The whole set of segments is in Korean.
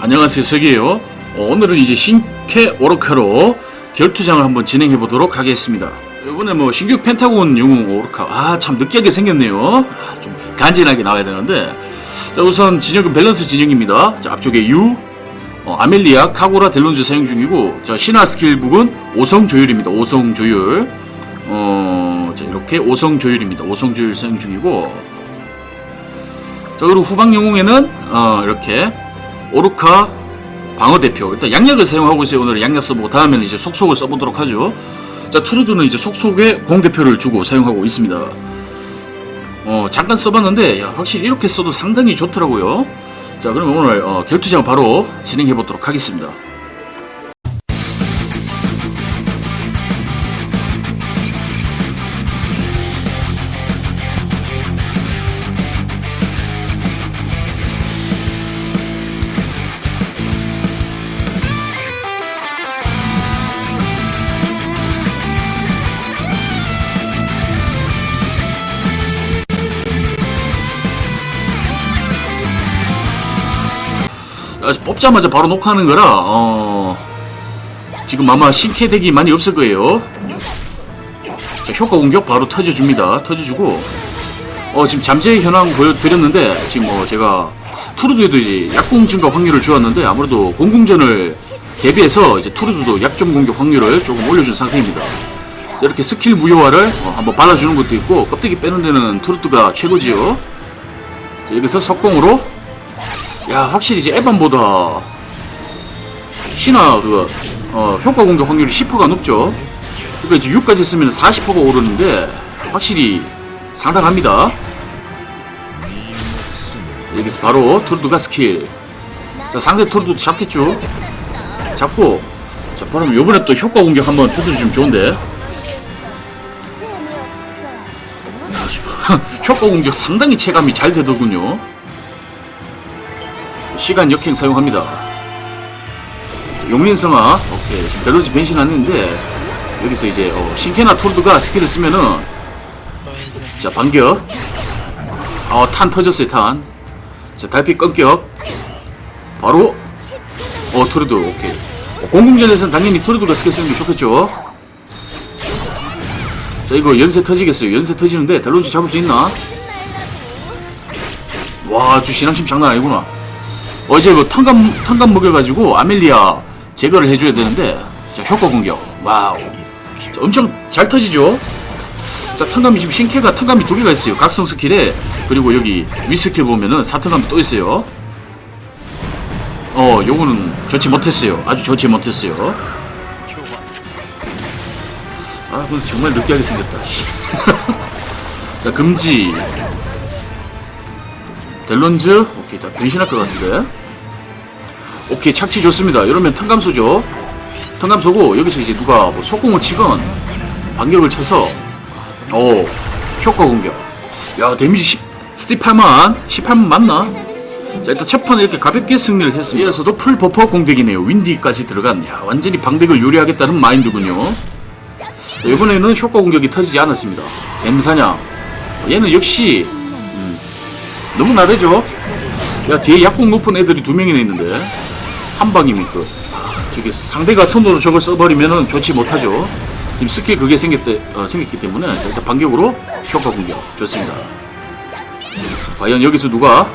안녕하세요 어, 오늘은 이제 신캐 오르카로 결투장을 한번 진행해 보도록 하겠습니다. 이번에 뭐 신규 펜타곤 영웅 오르카. 아 참 느끼하게 생겼네요. 아, 좀 간지나게 나와야 되는데. 자, 우선 진영은 밸런스 진영입니다. 자, 앞쪽에 유 어, 아멜리아 카고라 델론즈 사용 중이고 자, 신화 스킬 북은 5성 조율입니다. 5성 조율. 어, 자, 이렇게 5성 조율입니다. 5성 조율 사용 중이고. 자 그리고 후방 영웅에는 어, 이렇게 오르카 방어 대표. 일단 양약을 사용하고 있어요. 오늘 양약 써보고 다음에는 이제 속속을 써보도록 하죠. 자 투르드는 이제 속속에 공 대표를 주고 사용하고 있습니다. 어 잠깐 써봤는데 야, 확실히 이렇게 써도 상당히 좋더라고요. 자 그러면 오늘 어, 결투장 바로 진행해 보도록 하겠습니다 뽑자마자 바로 녹화하는 거라 어, 지금 아마 신캐덱이 많이 없을 거예요. 자 효과 공격 바로 터져줍니다. 터져주고. 어 지금 잠재 현황 보여드렸는데 지금 뭐 제가 투르드에도 이제 약공 증가 확률을 주었는데 아무래도 공궁전을 대비해서 이제 투르드도 약점 공격 확률을 조금 올려준 상태입니다. 자, 이렇게 스킬 무효화를 어, 한번 발라주는 것도 있고 껍데기 빼는 데는 투르드가 최고지요. 자, 여기서 석공으로 야 확실히 이제 에반보다 신화 그 어, 효과 공격 확률이 10%가 높죠. 그러니까 이제 6까지 쓰면 40%가 오르는데 확실히 상당합니다. 여기서 바로 투르드가 스킬. 자 상대 투르드 잡겠죠. 잡고 자 바로 요번에 또 효과 공격 한번 두드려주면 좋은데 효과 공격 상당히 체감이 잘 되더군요. 시간 역행 사용합니다. 용린성아, 오케이. 지금 벨로지 변신 안 했는데, 여기서 이제, 어, 신케나 토르드가 스킬을 쓰면은, 자, 반격. 어, 탄 터졌어요, 탄. 자, 달빛 껌격. 바로, 어, 토르드, 오케이. 어, 공궁전에서는 당연히 토르드가 스킬 쓰는 게 좋겠죠. 자, 이거 연쇄 터지겠어요. 연쇄 터지는데, 델론지 잡을 수 있나? 와, 주 신앙심 장난 아니구나. 어제 뭐 탕감 탕감 먹여가지고 아멜리아 제거를 해줘야 되는데 자 효과 공격. 와우. 자, 엄청 잘 터지죠? 자 탕감이 지금 신캐가 탕감이 두 개가 있어요. 각성 스킬에. 그리고 여기 위 스킬 보면은 사탕감이 또 있어요. 어 요거는 좋지 못했어요. 아주 좋지 못했어요. 아 그건 정말 느끼하게 생겼다. 씨. 자 금지. 델론즈 오케이 다 변신할 것 같은데? 오케이 착지 좋습니다. 이러면 턴감소죠. 턴감소고 여기서 이제 누가 뭐 속공을 치건 반격을 쳐서 오 효과 공격. 야 데미지 10, 18만 18만 맞나? 자 일단 첫 판에 이렇게 가볍게 승리를 했습니다. 이어서도 풀 버퍼 공격이네요. 윈디까지 들어간 야 완전히 방덱을 요리하겠다는 마인드군요. 자, 이번에는 효과 공격이 터지지 않았습니다. 뱀사냥. 얘는 역시 너무 나대죠? 야 뒤에 약국 높은 애들이 두 명이나 있는데 한 방이면 그 저기 상대가 손으로 저걸 써버리면은 좋지 못하죠. 지금 스킬 그게 생겼대, 어, 생겼기 때문에 자, 일단 반격으로 효과 공격 좋습니다. 자, 과연 여기서 누가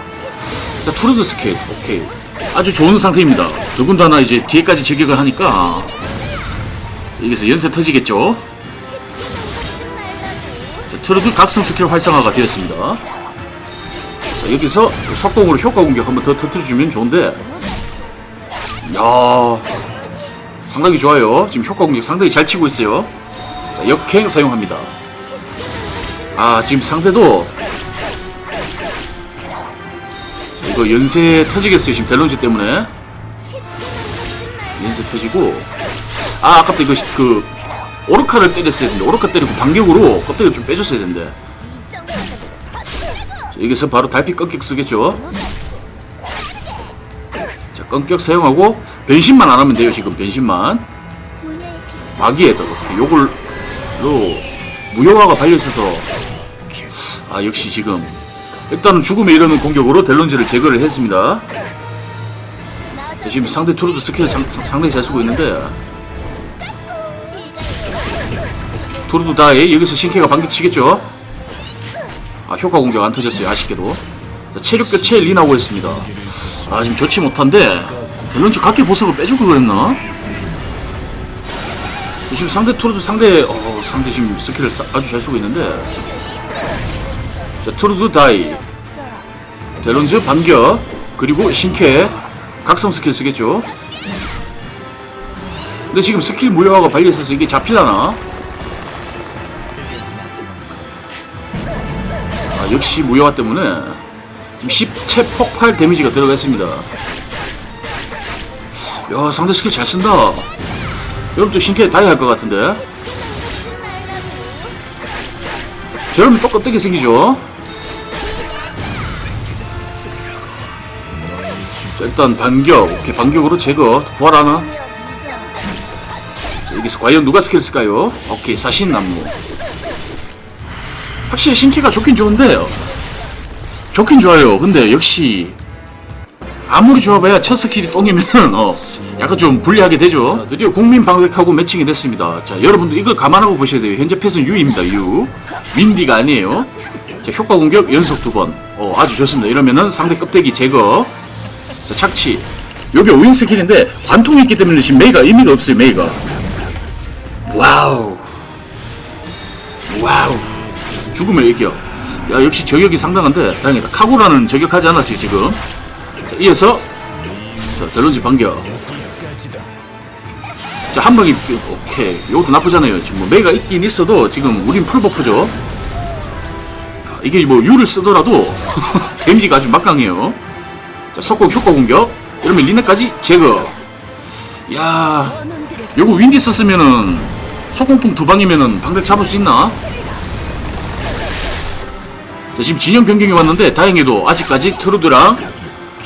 자 투르드 스킬 오케이 아주 좋은 상태입니다. 더군다나 이제 뒤에까지 저격을 하니까 여기서 연쇄 터지겠죠. 자, 트루드 각성 스킬 활성화가 되었습니다. 자, 여기서 그 속공으로 효과 공격 한번 더 터트려주면 좋은데. 야 상당히 좋아요. 지금 효과 공격 상당히 잘 치고 있어요. 자 역행 사용합니다. 아 지금 상대도. 자, 이거 연쇄 터지겠어요 지금 델론즈 때문에. 연쇄 터지고. 아 아깝다. 이거 그 오르카를 때렸어야 되는데 오르카 때리고 반격으로 껍데기를 좀 빼줬어야 되는데 여기서 바로 달빛 꺾격 쓰겠죠. 자, 꺾격 사용하고 변신만 안 하면 돼요. 지금 변신만. 이렇게 요걸로 무효화가 발려 있어서 아 역시 지금 일단은 죽음에 이르는 공격으로 델론즈를 제거를 했습니다. 자, 지금 상대 투르드 스킬 상, 상- 상당히 잘 쓰고 있는데 투르드 다이 여기서 신캐가 반격 치겠죠? 아 효과 공격 안 터졌어요 아쉽게도. 자, 체력 교체 리나고 했습니다. 아 지금 좋지 못한데 델론즈 각기 보석을 빼주고 그랬나? 지금 상대 투르드 상대 어 상대 지금 스킬을 싸- 아주 잘 쓰고 있는데. 자 투르드 다이. 델론즈 반격. 그리고 신캐. 각성 스킬 쓰겠죠. 근데 지금 스킬 무효화가 발려있어서 이게 잡힐라나 역시 무효화 때문에 지금 10채 폭발 데미지가 들어갔습니다. 야 상대 스킬 잘 쓴다. 여러분도 신캐 다이 할것 같은데. 저러면 또 껍데기 생기죠? 자, 일단 반격. 오케이 반격으로 제거. 부활하나? 자, 여기서 과연 누가 스킬 쓸까요? 오케이 사신 나무 확실히 신캐가 좋긴 좋은데요. 좋긴 좋아요. 근데 역시 아무리 좋아봐야 첫 스킬이 똥이면 어 약간 좀 불리하게 되죠. 자, 드디어 국민 방백하고 매칭이 됐습니다. 자 여러분들 이걸 감안하고 보셔야 돼요. 현재 펫은 U입니다. U. 윈디가 아니에요. 자 효과 공격 연속 두 번. 어 아주 좋습니다. 이러면은 상대 껍데기 제거. 자 착취. 요게 오인 스킬인데 관통이 있기 때문에 지금 메이가 의미가 없어요 메이가. 와우. 와우 죽음의 이격 야 역시 저격이 상당한데 다행이다. 카구라는 저격하지 않았어요 지금. 자, 이어서 자 델론지 반격. 자 한 방이 오케이. 이것도 나쁘잖아요. 지금 뭐 메이가 있긴 있어도 지금 우린 풀버프죠. 아, 이게 뭐 유를 쓰더라도 데미지가 아주 막강해요. 자 속공 효과 공격. 이러면 리네까지 제거. 야 요거 윈디 썼으면은 속공풍 두 방이면은 방백 잡을 수 있나? 자 지금 진영 변경이 왔는데 다행히도 아직까지 트루드랑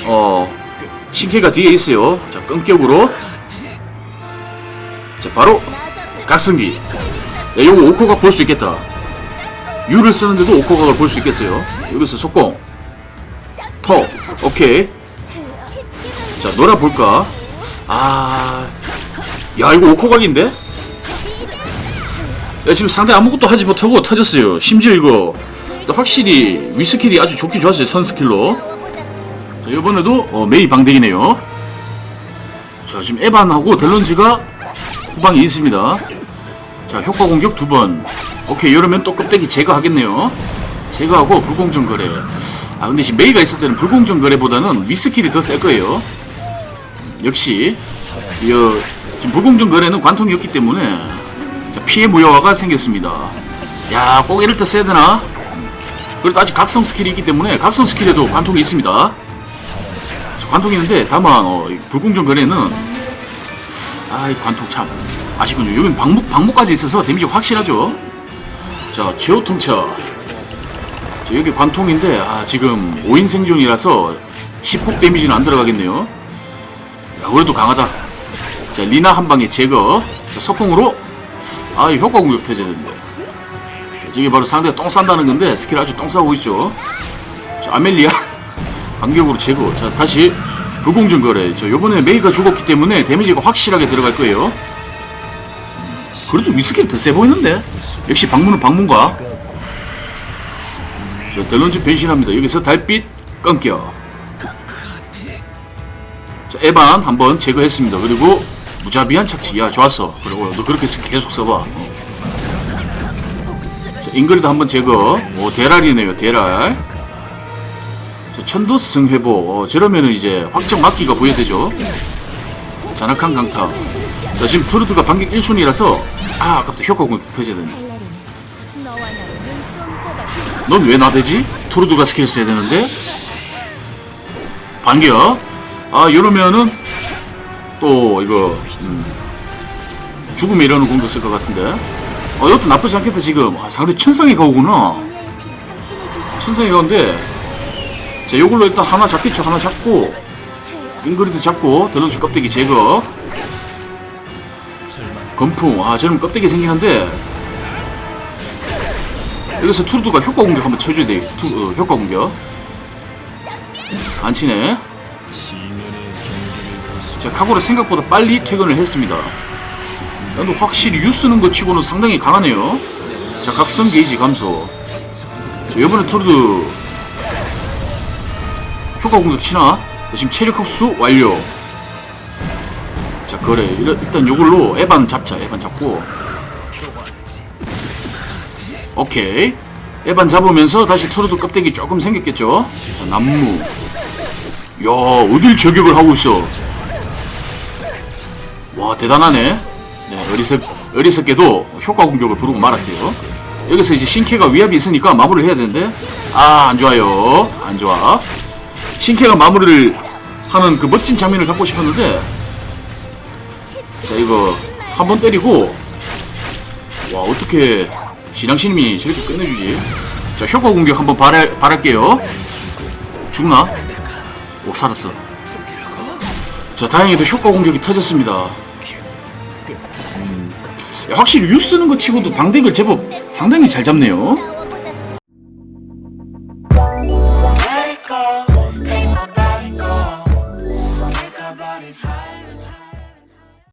어 신캐가 뒤에 있어요. 자 끈격으로. 자 바로 각성기. 야 요거 오코각 볼 수 있겠다. 유를 쓰는데도 오코각을 볼 수 있겠어요. 여기서 속공. 턱 오케이. 자 놀아볼까? 아 야 이거 오코각인데? 야 지금 상대 아무것도 하지 못하고 터졌어요. 심지어 이거. 또 확실히 위스킬이 아주 좋긴 좋았어요 선스킬로. 자 이번에도 어, 메이 방댕이네요. 자 지금 에반하고 델런즈가 후방에 있습니다. 자 효과 공격 두번. 오케이 이러면 또 껍데기 제거하겠네요. 제거하고 불공정 거래. 아 근데 지금 메이가 있을 때는 불공정 거래보다는 위스킬이 더 셀 거예요. 역시 이 어, 지금 불공정 거래는 관통이 없기 때문에 자, 피해 무효화가 생겼습니다. 야 꼭 이럴 때 써야 되나 그래도 아직 각성 스킬이 있기 때문에 각성 스킬에도 관통이 있습니다. 자, 관통이 있는데 다만 어, 이 불공정 거래는 아이 관통 참 아쉽군요. 여기는 방목, 방목까지 있어서 데미지 확실하죠? 자 제호 통차. 자, 여기 관통인데 아 지금 5인 생존이라서 10폭 데미지는 안 들어가겠네요. 야, 그래도 강하다. 자 리나 한 방에 제거. 자 석공으로. 아이 효과 공격 태제는데 이게 바로 상대가 똥 싼다는 건데 스킬 아주 똥 싸고 있죠. 자 아멜리아. 반격으로 제거. 자 다시 불공정 거래. 저 요번에 메이가 죽었기 때문에 데미지가 확실하게 들어갈 거예요. 그래도 위스킬이 더세 보이는데? 역시 방문은 방문가 자 델론즈 변신합니다. 여기서 달빛 끊겨. 자 에반 한번 제거했습니다. 그리고 무자비한 착지 야 좋았어. 그리고 너 그렇게 스- 계속 써봐. 어. 자 잉그리드 한번 제거. 오 대랄이네요 대랄. 자 천도승 회복 어, 저러면은 이제 확정 막기가 보여되죠. 잔악한 강타. 자 지금 트루드가 반격 1순위라서 아 아깝다. 효과 공격 터져야 되네 넌 왜 나대지? 투르드가 스킬 써야 되는데. 반격. 아 이러면은 또 이거 음, 죽음에 이러는 공격 쓸 것 같은데 어 이것도 나쁘지 않겠다 지금 아, 상대 천상이 가오구나 천상이 가운데 자 요걸로 일단 하나 잡겠죠 하나 잡고 잉그리드 잡고 드론수 껍데기 제거 건풍 아 저런 껍데기 생기는데 여기서 투르드가 효과 공격 한번 쳐줘야 돼. 투, 어, 효과 공격. 안 치네. 자, 카고를 생각보다 빨리 퇴근을 했습니다. 근데 확실히 유 쓰는 것 치고는 상당히 강하네요. 자, 각성 게이지 감소. 자, 이번에 투르드 효과 공격 치나? 자, 지금 체력 흡수 완료. 자, 그래. 일단 요걸로 에반 잡자. 에반 잡고. 오케이. 에반 잡으면서 다시 토르도 껍데기 조금 생겼겠죠? 자, 남무. 야, 어딜 저격을 하고 있어. 와, 대단하네. 네, 어리석, 어리석게도 효과 공격을 부르고 말았어요. 여기서 이제 신캐가 위압이 있으니까 마무리를 해야 되는데, 아, 안 좋아요. 안 좋아. 신캐가 마무리를 하는 그 멋진 장면을 갖고 싶었는데, 자, 이거 한 번 때리고, 와, 어떻게 신앙신님이 저렇게 끝내주지? 자, 효과 공격 한번 바랄, 바랄게요. 죽나? 오, 살았어. 자, 다행히도 효과 공격이 터졌습니다. 확실히 유 쓰는 거 치고도 방덱을 제법 상당히 잘 잡네요.